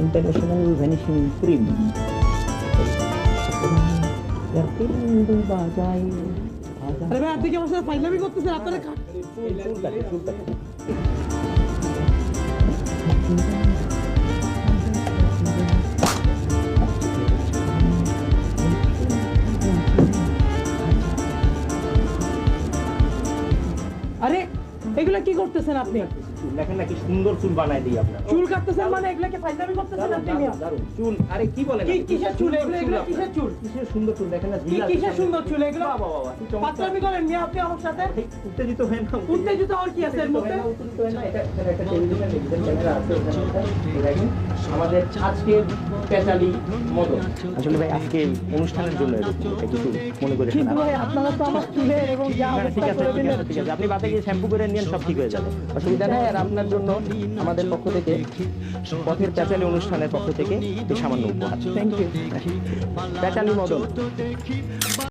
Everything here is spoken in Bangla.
vanishing cream বাজাই আরে ভাই আপনি কি আমার সাথে ফাইলামি করতেছেন? আপনারা খা- আরে এগুলা কি করতেছেন আপনি? চুল। দেখেন নাকি সুন্দর চুল বানাই দিই আপনার চুল কাটতেছেন মানে এগুলা কি করতেছেন আপনি মিয়া? চুল আরে কি বলেন কি কিসের চুল? এগুলো এগুলো কিসের চুল? কিসের সুন্দর চুল? দেখেন না কি কিসের সুন্দর চুল এগুলো? কি চমৎকার। পাত্রামি করেন মিয়া আপনি আমার সাথে? উত্তেজিত হয়ে না উত্তেজিত হওয়ার কি আছে এর মধ্যে? উত্তেজিত হয়ে না, এটা- একটা টেলিভিশন টেলিভিশন ক্যামেরা আছে ওখানে। একটা। এই দেখেন, আমাদের আজকের পেঁচালি মদন আসলে ভাই আজকে অনুষ্ঠানের জন্য কিছু মনে করে কিন্তু ভাই আপনারা তো আমার চুলের এবং যা ঠিক অবস্থা আছে করে ঠিক দিলেন। আছে ঠিক আছে। আপনি বাতে গিয়ে শ্যাম্পু করে নিন সব ঠিক হয়ে যাবে। অসুবিধা নেই। আর আপনার জন্য আমাদের পক্ষ থেকে পথের প্যাচালি অনুষ্ঠানের পক্ষ থেকে সামান্য উপহার। Thank you Pachali Madan.